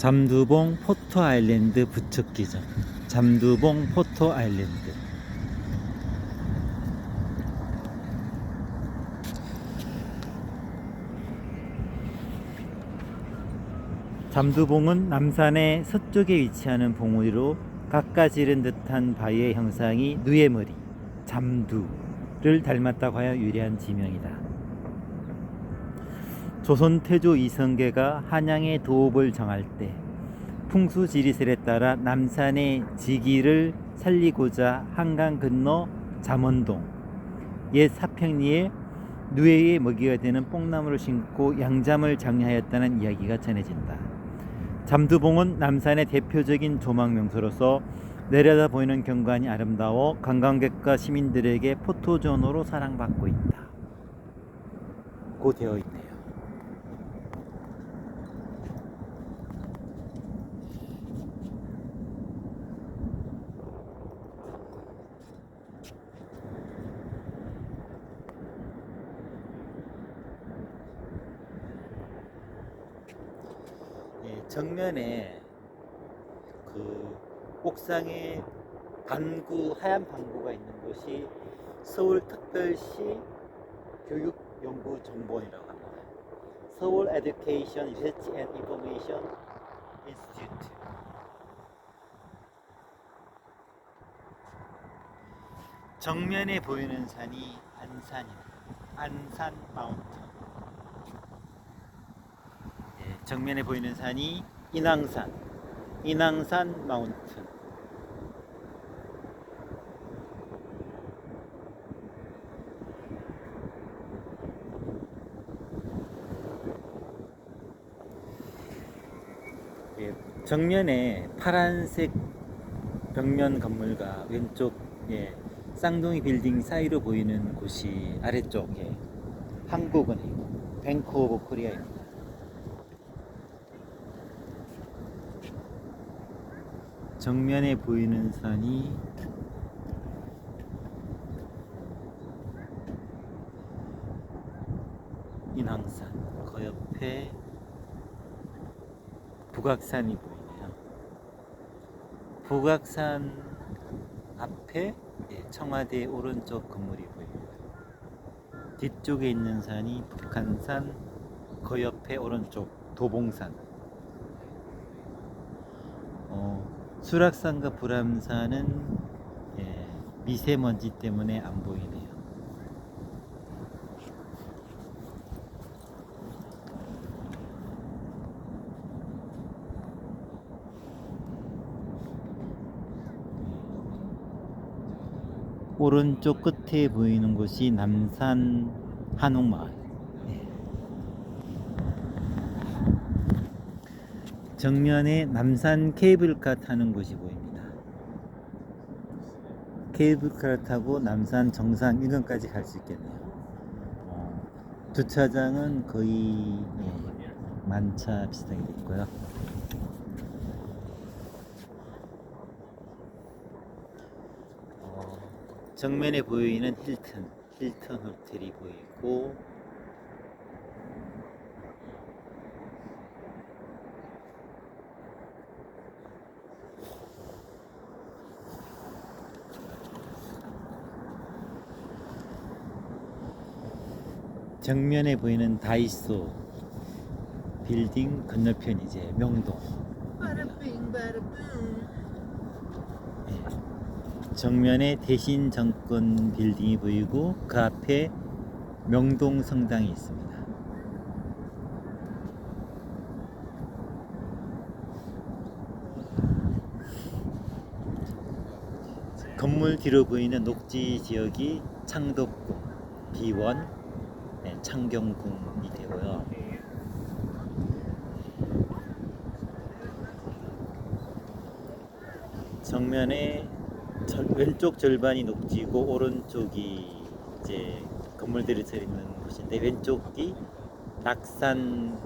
잠두봉 포토 아일랜드 부척기점 잠두봉 포토 아일랜드 잠두봉은 남산의 서쪽에 위치하는 봉우리로 깎아지른 듯한 바위의 형상이 누에머리, 잠두를 닮았다고 하여 유래한 지명이다. 조선 태조 이성계가 한양의 도읍을 정할 때 풍수 지리설에 따라 남산의 지기를 살리고자 한강 건너 잠원동 옛 사평리에 누에의 먹이가 되는 뽕나무를 심고 양잠을 장려하였다는 이야기가 전해진다. 잠두봉은 남산의 대표적인 조망 명소로서 내려다 보이는 경관이 아름다워 관광객과 시민들에게 포토존으로 사랑받고 있다. 고 되어 있네 정면에 그 옥상에 반구 하얀 반구가 있는 곳이 서울특별시 교육연구정보원이라고 합니다. 서울 앤 인포메이션 인스티튜트. 정면에 보이는 산이 안산입니다. 안산 마운틴. 예, 정면에 보이는 산이 인왕산, 인왕산 마운틴. 예, 정면에 파란색 벽면 건물과 왼쪽 예, 쌍둥이 빌딩 사이로 보이는 곳이 아래쪽에 한국은행 뱅크 오브 코리아입니다. 정면에 보이는 산이 인왕산 그 옆에 북악산이 보이네요. 북악산 앞에 예, 청와대 오른쪽 건물이 보입니다. 뒤쪽에 있는 산이 북한산 그 옆에 오른쪽 도봉산 어, 수락산과 불암산은 예, 미세먼지 때문에 안 보이네요. 오른쪽 끝에 보이는 곳이 남산 한옥마을. 예. 정면에 남산 케이블카 타는 곳이 보입니다. 케이블카를 타고 남산 정상 인근까지 갈 수 있겠네요. 어, 주차장은 거의 예, 만차 비슷하게 돼 있고요. 어, 정면에 보이는 힐튼, 힐튼 호텔이 보이고 정면에 보이는 다이소 빌딩 건너편 이제 명동 바라빙 바라빙 예. 정면에 대신 정권 빌딩이 보이고 그 앞에 명동 성당이 있습니다. 건물 뒤로 보이는 녹지 지역이 창덕궁, 비원, 네, 창경궁이 되고요. 정면에 절- 왼쪽 절반이 녹지고 오른쪽이 이제 건물들이 서 있는 곳인데 왼쪽이 낙산